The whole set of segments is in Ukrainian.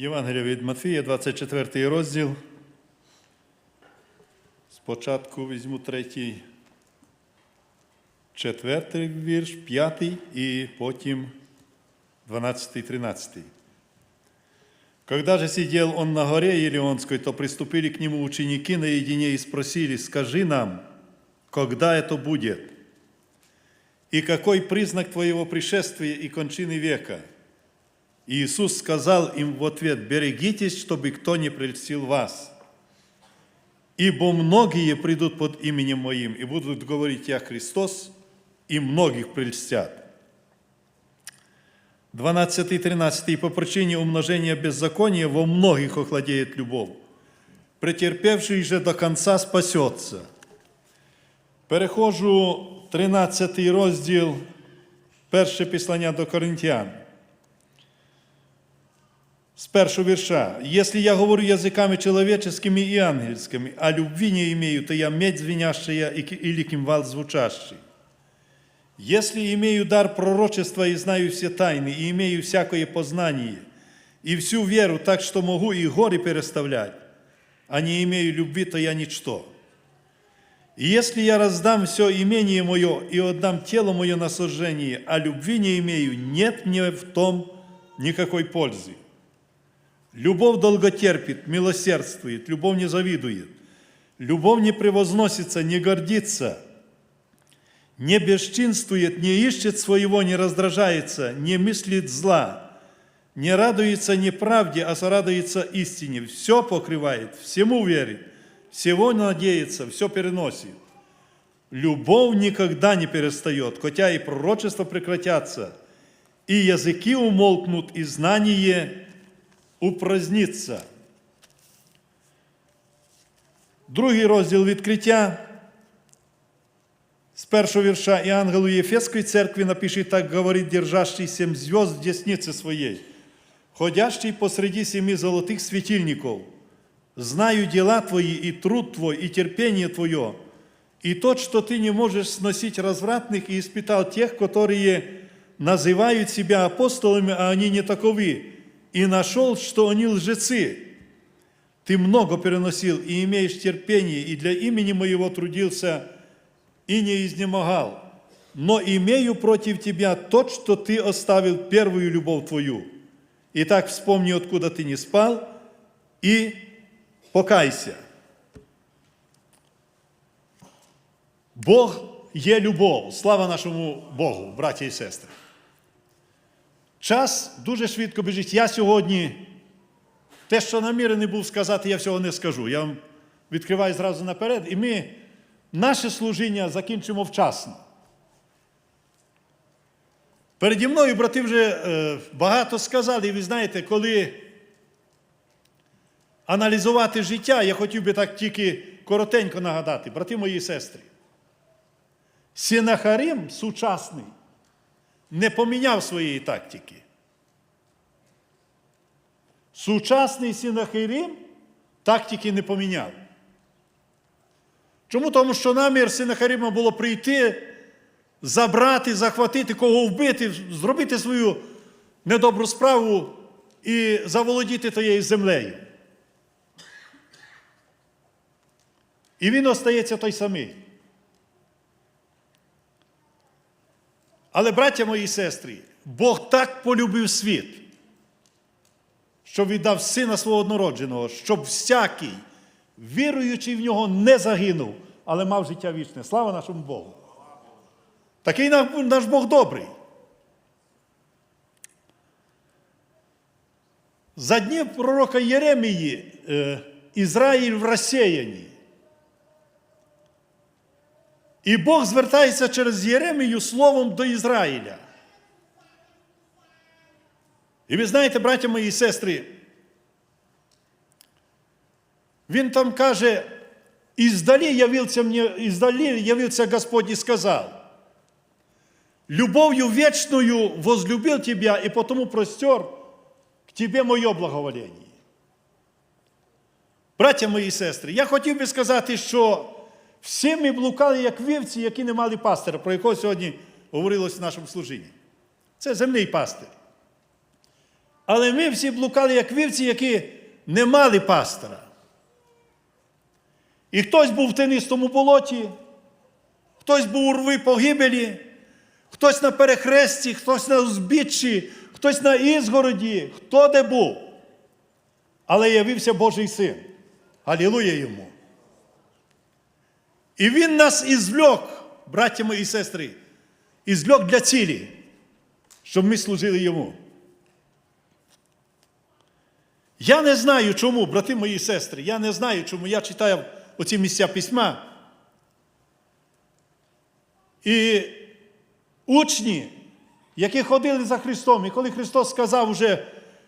Євангелія від Матфія, 24 розділ. Спочатку візьму третій, четвертий вірш, п'ятий і потім 12, 13. Когда же сидел он на горе Елеонской, то приступили к нему ученики наедине и спросили, скажи нам, когда это будет? И какой признак твоего пришествия и кончины века? Иисус сказал им в ответ, берегитесь, чтобы кто не прельстил вас. Ибо многие придут под именем Моим и будут говорить, я Христос, и многих прельстят. 12 и 13. «И по причине умножения беззакония во многих охладеет любовь. Претерпевший же до конца спасется. Переходжу 13 розділ, перше післання до Коринтян. С первого вірша. «Если я говорю языками человеческими и ангельскими, а любви не имею, то я медь звенящая и ки- или кимвал звучащий. Если имею дар пророчества и знаю все тайны, и имею всякое познание, и всю веру, так что могу и горы переставлять, а не имею любви, то я ничто. И если я раздам все имение мое и отдам тело мое на сожжение, а любви не имею, нет мне в том никакой пользы. Любовь долготерпит, милосердствует, любовь не завидует. Любовь не превозносится, не гордится, не бесчинствует, не ищет своего, не раздражается, не мыслит зла, не радуется неправде, а сорадуется истине. Все покрывает, всему верит, всего надеется, все переносит. Любовь никогда не перестает, хотя и пророчества прекратятся, и языки умолкнут, и знание упразднится. Другий розділ відкриття з першого вірша і ангелу Єфесської церкви напиши так говорить держащий семь звезд в деснице своей, ходящий посреди семи золотых светильников, знаю дела твои и труд твой, и терпение твое, и тот, что ты не можешь сносить развратных, и испытал тех, которые называют себя апостолами, а они не таковы, и нашел, что они лжецы. Ты много переносил и имеешь терпение, и для имени моего трудился, и не изнемогал. Но имею против тебя тот, что ты оставил первую любовь твою. Итак, вспомни, откуда ты не спал, и покайся. Бог є любов. Слава нашому Богу, браті і сестри. Час дуже швидко біжить. Я сьогодні те, що намірений був сказати, я всього не скажу. Я вам відкриваю зразу наперед, і ми наше служіння закінчимо вчасно. Переді мною брати вже е, багато сказали, і ви знаєте, коли аналізувати життя, я хотів би так тільки коротенько нагадати, брати мої і сестри. Сінахарим сучасний не поміняв своєї тактики. Сучасний Сінахирим тактики не поміняв. Чому? Тому що намір Синахарима було прийти, забрати, захватити, кого вбити, зробити свою недобру справу і заволодіти тією землею. І він остається той самий. Але, браття мої і сестри, Бог так полюбив світ, що віддав сина свого однородженого, щоб всякий, віруючий в нього, не загинув, але мав життя вічне. Слава нашому Богу. Такий наш Бог добрий. За днів пророка Єремії е, Ізраїль в розсіянні. І Бог звертається через Єремію словом до Ізраїля. І ви знаєте, браття мої і сестри, він там каже, «Издали явился мне, издали явился Господь и сказал, любовью вечную возлюбил тебя, и потому простер к тебе моє благоволення. Браття мої і сестри, я хотів би сказати, що всі ми блукали, як вівці, які не мали пастира, про якого сьогодні говорилось в нашому служінні. Це земний пастир. Але ми всі блукали, як вівці, які не мали пастора. І хтось був в тенистому болоті, хтось був у рви погибелі, хтось на перехресті, хтось на узбіччі, хтось на ізгороді, хто де був. Але явився Божий син. Алілуя йому. І він нас ізвльок, браття мої і сестри, ізвльок для цілі, щоб ми служили йому. Я не знаю чому, брати мої і сестри, я не знаю, чому я читав оці місця письма. І учні, які ходили за Христом, і коли Христос сказав уже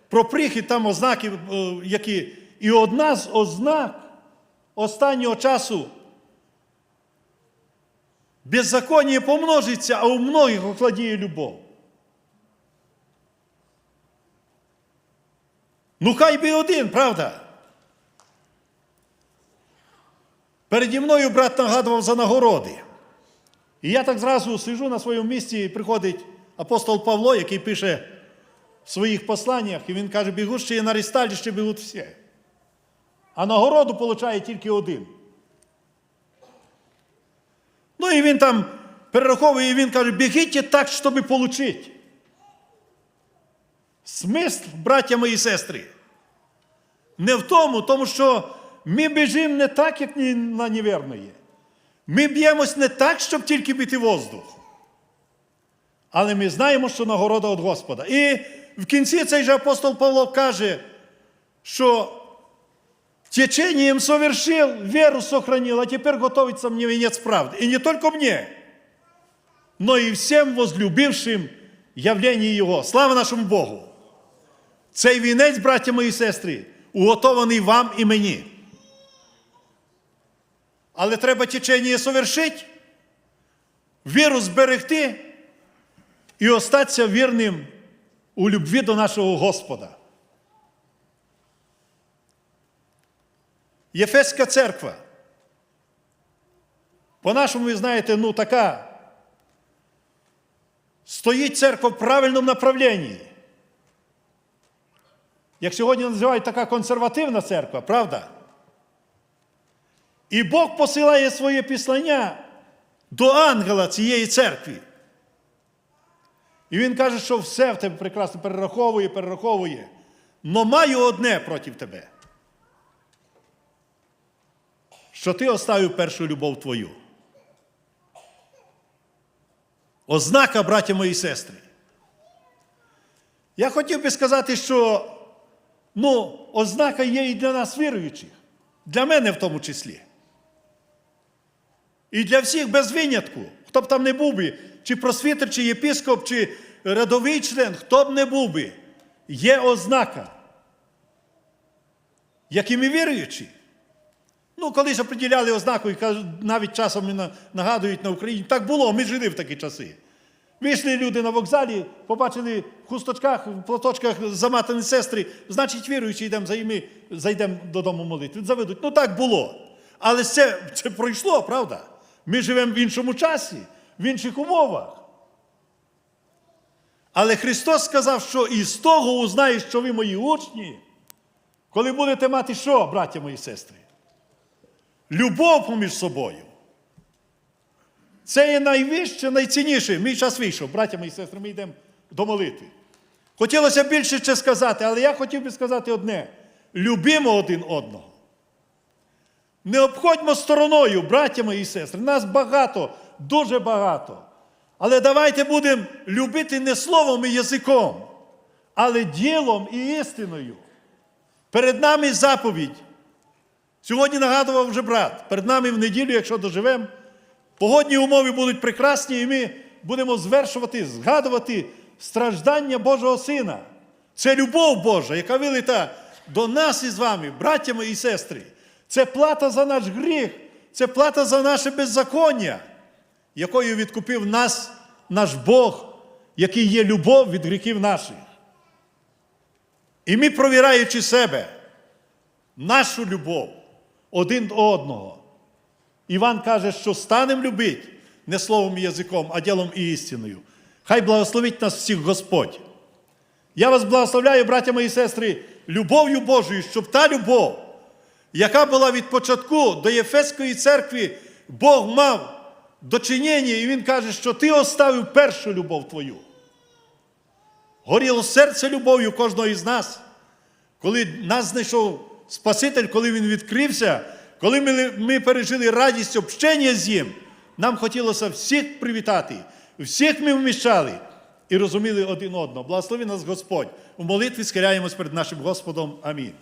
про прихід, там ознаки, е, які. І одна з ознак останнього часу беззаконие помножиться, а у многих охладіє любов. Ну, хай би один, правда? Переді мною брат нагадував за нагороди. І я так зразу сижу на своєму місці, і приходить апостол Павло, який пише в своїх посланнях, і він каже, бігущі на ресталище бігуть всі. А нагороду получає тільки один. Ну і він там перераховує, і він каже, бігіть так, щоб отримати. Смисл, браття мої сестри, не в тому, тому що ми біжимо не так, як на неверної. Ми б'ємось не так, щоб тільки бити воздух. Але ми знаємо, що нагорода від Господа. І в кінці цей же апостол Павло каже, що течением совершил, веру сохранил, а теперь готовится мне венец правды. И не только мне, но и всем возлюбившим явление Його. Слава нашому Богу! Цей вінець, браття мої сестри, уготований вам і мені. Але треба течення совершити, віру зберегти і остатися вірним у любві до нашого Господа. Єфеська церква. По-нашому, ви знаєте, ну така. Стоїть церква в правильному направленні. Як сьогодні називають така консервативна церква, правда? І Бог посилає своє післання до ангела цієї церкви. І він каже, що все в тебе прекрасно перераховує, перераховує. Но маю одне проти тебе. Що ти оставив першу любов твою. Ознака, браття мої сестри. Я хотів би сказати, що ну, ознака є і для нас віруючих, для мене в тому числі. І для всіх без винятку, хто б там не був би, чи просвітер, чи єпископ, чи рядовий член, хто б не був би, є ознака, як і ми віруючі. Ну, колись оприділяли ознаку і навіть часом нагадують на Україні. Так було, ми жили в такі часи. Вийшли люди на вокзалі, побачили в хусточках, в платочках заматані сестри, значить, віруючи, йдемо за ми зайдемо додому молитви. Заведуть. Ну так було. Але це, це пройшло, правда? Ми живемо в іншому часі, в інших умовах. Але Христос сказав, що із того узнаєш, що ви мої учні, коли будете мати що, браття мої сестри? Любов поміж собою. Це є найвище, найцінніше. Мій час вийшов, браття мої сестри, ми йдемо до молитви. Хотілося більше ще сказати, але я хотів би сказати одне: любімо один одного. Не обходьмо стороною, браття мої сестри. Нас багато, дуже багато. Але давайте будемо любити не словом і язиком, але ділом і істиною. Перед нами заповідь. Сьогодні нагадував вже брат, перед нами в неділю, якщо доживемо, погодні умови будуть прекрасні, і ми будемо звершувати, згадувати страждання Божого Сина. Це любов Божа, яка вилита до нас із вами, браття мої і сестри. Це плата за наш гріх, це плата за наше беззаконня, якою відкупив нас наш Бог, який є любов від гріхів наших. І ми, провіраючи себе, нашу любов один до одного. Іван каже, що станемо любити не словом і язиком, а ділом і істиною. Хай благословить нас всіх Господь. Я вас благословляю, браття мої сестри, любов'ю Божою, щоб та любов, яка була від початку до Єфеської церкви, Бог мав дочинення, і Він каже, що ти оставив першу любов твою. Горіло серце любов'ю кожного із нас, коли нас знайшов Спаситель, коли Він відкрився, коли ми, ми пережили радість общення з Ним, нам хотілося всіх привітати, всіх ми вміщали і розуміли один одного. Благослови нас Господь. У молитві схиляємось перед нашим Господом. Амінь.